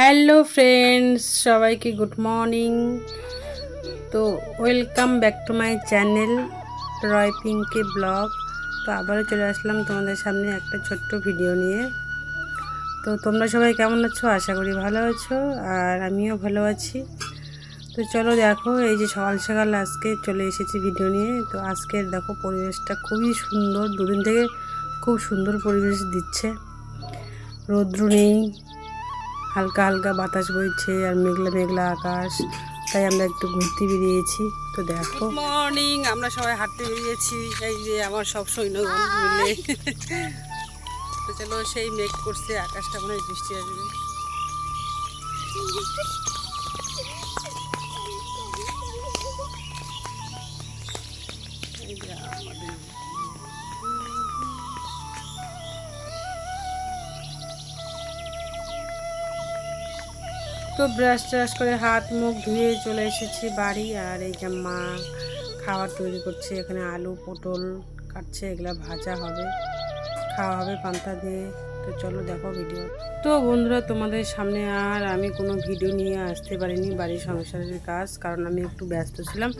Hello friends সবাইকে good morning তো welcome back to my channel Roy Pinky vlog তো, আবারও চলে আসলাম তোমাদের সামনে একটা ছোট্ট ভিডিও নিয়ে। তো, তোমরা সবাই কেমন আছো? আশা করি ভালো আছো, আর আমিও ভালো আছি। তো, চলো দেখো, এই যে সকাল সকাল আজকে চলে এসেছি ভিডিও নিয়ে। তো, আজকের দেখো পরিবেশটা খুবই সুন্দর। দুদিন থেকে খুব সুন্দর পরিবেশ দিচ্ছে। রৌদ্র নেই হালকা হালকা বাতাস বইছে আর মেঘলা মেঘলা আকাশ, তাই আমরা একটু ঘুরতে বেরিয়েছি। তো দেখো। মর্নিং আমরা সবাই হাঁটতে বেরিয়েছি, এই যে আমার সব সৈন্য মিলে। তো চলো সেই মেঘ করছে, আকাশটা মনে হয় বৃষ্টি আসবে। তো ব্রাশ ট্রাশ করে হাত, মুখ ধুয়ে চলে এসেছি বাড়ি। আর এই যে মা খাবার তৈরি করছে, এখানে আলু, পটল কাটছে, এগুলো ভাজা হবে। খাওয়া হবে পান্তা দিয়ে। তো চলো দেখো ভিডিও তো বন্ধুরা, তোমাদের সামনে আর আমি কোনো ভিডিও নিয়ে আসতে পারিনি বাড়ির সংসারের কাজ, কারণ আমি একটু ব্যস্ত ছিলাম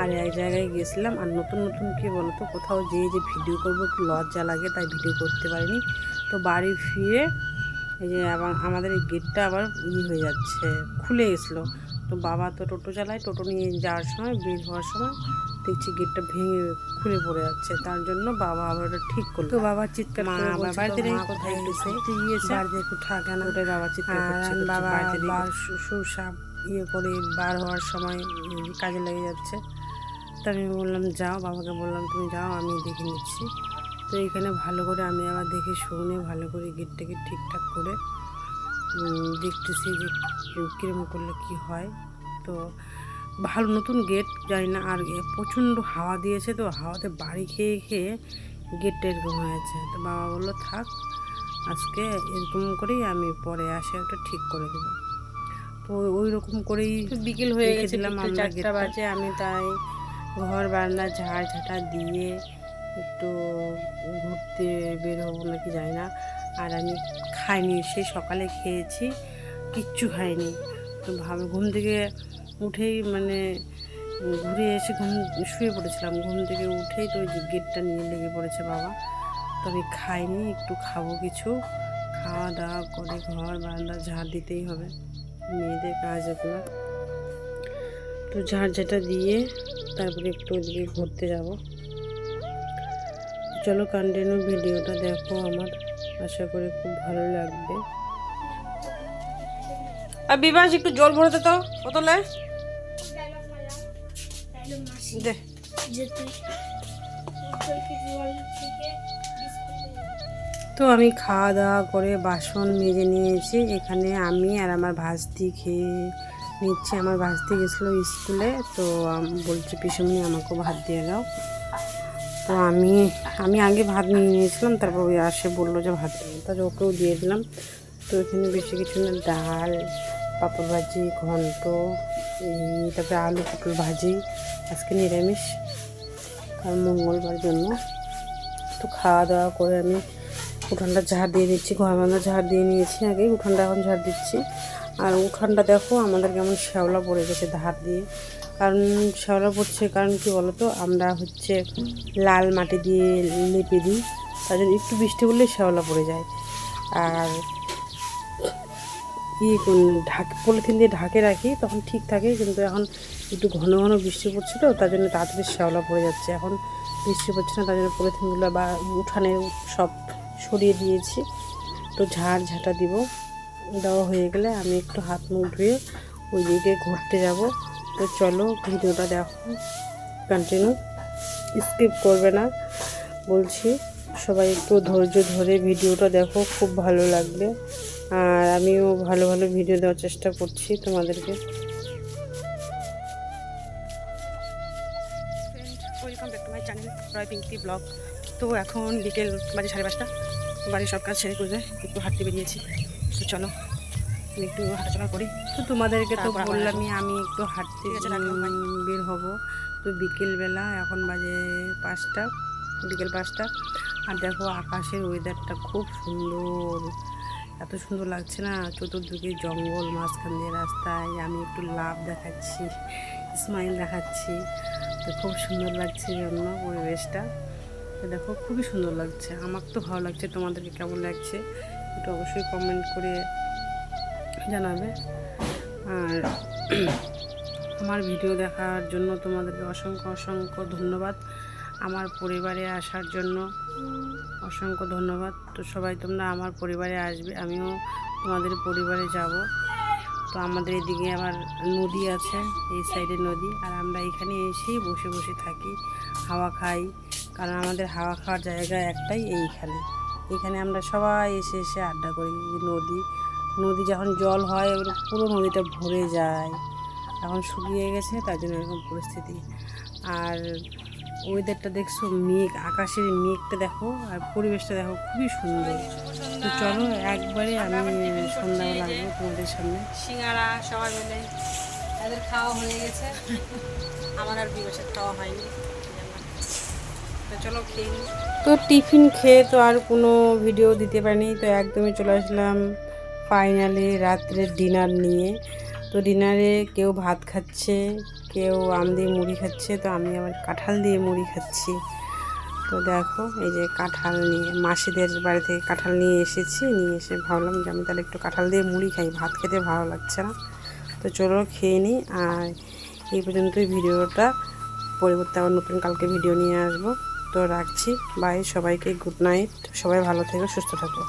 আর এক জায়গায় গেছিলাম। আর নতুন নতুন কি বলতো, কোথাও যেয়ে যে ভিডিও করব, একটু লজ্জা লাগে, তাই ভিডিও করতে পারিনি। তো বাড়ি ফিরে এই যে আবার আমাদের এই গেটটা আবার ই হয়ে যাচ্ছে খুলে গেছিল। তো বাবা তো টোটো চালায় টোটো নিয়ে যাওয়ার সময় বের হওয়ার সময় দেখছি গেটটা ভেঙে খুলে পড়ে যাচ্ছে। তার জন্য বাবা আবার ওটা ঠিক করল তো বাবা চিৎকার মা বাড়িতে নেই কোথায় গেছে গিয়েছে? বাড়িতে একটু ঠাকা না। ওটাই বাবা চিৎকার করছে বাবা সুসাপ ইয়ে করে বার হওয়ার সময় কাজে লেগে যাচ্ছে। তা আমি বললাম যাও বাবাকে বললাম তুমি যাও আমি দেখে নিচ্ছি। তো এখানে ভালো করে আমি আবার দেখে শুনে ভালো করে গেটটাকে ঠিকঠাক করে দেখতেছি যে কীরকম করলে কি হয়। তো ভালো নতুন গেট জানি না আর প্রচণ্ড হাওয়া দিয়েছে তো হাওয়াতে বাড়ি খেয়ে খেয়ে গেটটা এরকম হয়েছে। তো বাবা বলল থাক আজকে এরকম করেই আমি পরে আসে একটা ঠিক করে দেবো। তো ওই রকম করেই বিকেল হয়ে গেছিলাম আমরা বাজে আমি তাই ঘর বারান্দা ঝাড় ঝাঁটা দিয়ে একটু ঘুরতে বের হব নাকি জানি না। আর আমি খাইনি সেই সকালে খেয়েছি, কিচ্ছু খাইনি। তো ভাবে, ঘুম থেকে উঠেই মানে ঘুরে এসে ঘুম, শুয়ে পড়েছিলাম। ঘুম থেকে উঠেই তো ওই গেটটা নিয়ে লেগে পড়েছে বাবা। তো আমি খাইনি, একটু খাব কিছু। খাওয়া দাওয়া করে ঘর, বারান্দা, ঝাড় দিতেই হবে। মেয়েদের কাজ এগুলো। তো ঝাড় ঝাঁটা দিয়ে তারপরে একটু ওদিকে ঘুরতে যাব। চলো কন্টিনিউ ভিডিওটা দেখো আমার। আশা করি খুব ভালো লাগবে। আর বিবাস, একটু জল ভরতে তো বোতলে। দে। তো আমি খাওয়া দাওয়া করে বাসন মেজে নিয়েছি, এখানে আমি আর আমার ভাস্তি খেয়ে নিচ্ছি। আমার ভাস্তি গেছিল স্কুলে, তো বলছে পিসুমনি আমাকেও ভাত দিয়ে দাও। তো আমি আমি আগে ভাত নিয়ে নিয়েছিলাম, তারপর ওই আসে বলল যে ভাত দিয়ে তার ওকেও দিয়ে দিলাম। তো এখানে বেশি কিছু না, ডাল, পাপড় ভাজি, ঘন্ট তারপরে আলু পটল ভাজি, আজকে নিরামিষ কারণ মঙ্গলবার জন্য। তো খাওয়া দাওয়া করে আমি উঠানটা ঝাড় দিয়ে দিচ্ছি, ঘর বান্ধা ঝাড় দিয়ে নিয়েছি আগে উঠানটা এখন ঝাড় দিচ্ছি। আর উঠানটা দেখো, আমাদের কেমন শ্যাওলা পড়ে গেছে ধার দিয়ে। কারণ শ্যাওলা পড়ছে, কারণ কি বলতো, আমরা হচ্ছে লাল মাটি দিয়ে লেপে দিই, তার জন্য একটু বৃষ্টি পড়লে শ্যাওলা পড়ে যায়। আর ই ঢাক, পলিথিন দিয়ে ঢাকে রাখি, তখন ঠিক থাকে, কিন্তু এখন একটু ঘন ঘন বৃষ্টি পড়ছে তো, তার জন্য তাড়াতাড়ি শ্যাওলা পড়ে যাচ্ছে। এখন বৃষ্টি পড়ছে না, তার জন্য পলিথিনগুলো বা উঠানে সব সরিয়ে দিয়েছি। তো ঝাড় ঝাঁটা দিব। দেওয়া হয়ে গেলে আমি একটু হাত মুখ ধুয়ে ওই দিকে ঘুরতে যাব। তো চলো ভিডিওটা দেখো কন্টিনিউ স্কিপ করবে না, বলছি সবাই একটু ধৈর্য ধরে ভিডিওটা দেখো, খুব ভালো লাগবে। আর আমিও ভালো ভালো ভিডিও দেওয়ার চেষ্টা করছি তোমাদেরকে। পিঙ্কি ব্লগ তো এখন বিকেল বাজে সাড়ে পাঁচটা, বাড়ির সব কাজ ছেড়ে করে একটু হাঁটতে বেরিয়েছি। তো চলো। একটু হাঁটাচলা করি। তো তোমাদেরকে তো বললামই আমি একটু হাঁটতে বের হব। তো বিকেলবেলা এখন বাজে পাঁচটা বিকেল পাঁচটা। আর দেখো আকাশের ওয়েদারটা খুব সুন্দর। এত সুন্দর লাগছে না? চতুর্দিকে জঙ্গল মাঝখান দিয়ে রাস্তায়। আমি একটু লাভ দেখাচ্ছি স্মাইল দেখাচ্ছি। তো খুব সুন্দর লাগছে জন্য পরিবেশটা। তো দেখো খুবই সুন্দর লাগছে। আমার তো ভালো লাগছে তোমাদেরকে কেমন লাগছে? একটু অবশ্যই কমেন্ট করে জানাবে। আর আমার ভিডিও দেখার জন্য তোমাদেরকে অসংখ্য অসংখ্য ধন্যবাদ। আমার পরিবারে আসার জন্য অসংখ্য ধন্যবাদ। তো সবাই তোমরা আমার পরিবারে আসবে, আমিও তোমাদের পরিবারে যাব। তো আমাদের এদিকে আবার নদী আছে, এই সাইডে নদী। আর আমরা এখানে এসেই বসে বসে থাকি, হাওয়া খাই। কারণ আমাদের হাওয়া খাওয়ার জায়গা একটাই এইখানে। এখানে আমরা সবাই এসে এসে আড্ডা করি নদী নদী যখন জল হয় পুরো নদীটা ভরে যায়, এখন শুকিয়ে গেছে তার জন্য এরকম পরিস্থিতি। আর ওয়েদারটা দেখছ মেঘ, আকাশের মেঘটা দেখো আর পরিবেশটা দেখো খুবই সুন্দর। তো চলো একবারে আমি সন্ধ্যাবেলা আসব তোমাদের সামনে। সিঙ্গারা সবাই মিলে, তাদের খাওয়া হয়ে গেছে। আমার আর বিবেশের খাওয়া হয়নি। চলো তো টিফিন খেয়ে তো আর কোনো ভিডিও দিতে পারিনি, তো একদমই চলে আসলাম ফাইনালি রাত্রের ডিনার নিয়ে। তো ডিনারে কেউ ভাত খাচ্ছে, কেউ আম দিয়ে মুড়ি খাচ্ছে, তো আমি আবার কাঁঠাল দিয়ে মুড়ি খাচ্ছি। তো দেখো, এই যে কাঁঠাল নিয়ে, মাসিদের বাড়ি থেকে কাঁঠাল নিয়ে এসেছি, নিয়ে এসে ভাবলাম যে আমি তাহলে একটু কাঁঠাল দিয়ে মুড়ি খাই, ভাত খেতে ভালো লাগছে না। তো চলো খেয়ে নিই, আর এই পর্যন্তই ভিডিওটা। পরিবর্তে আবার নতুন কালকে ভিডিও নিয়ে আসব। তো রাখছি। বাই সবাইকে গুড নাইট। সবাই ভালো থেকো সুস্থ থাকো।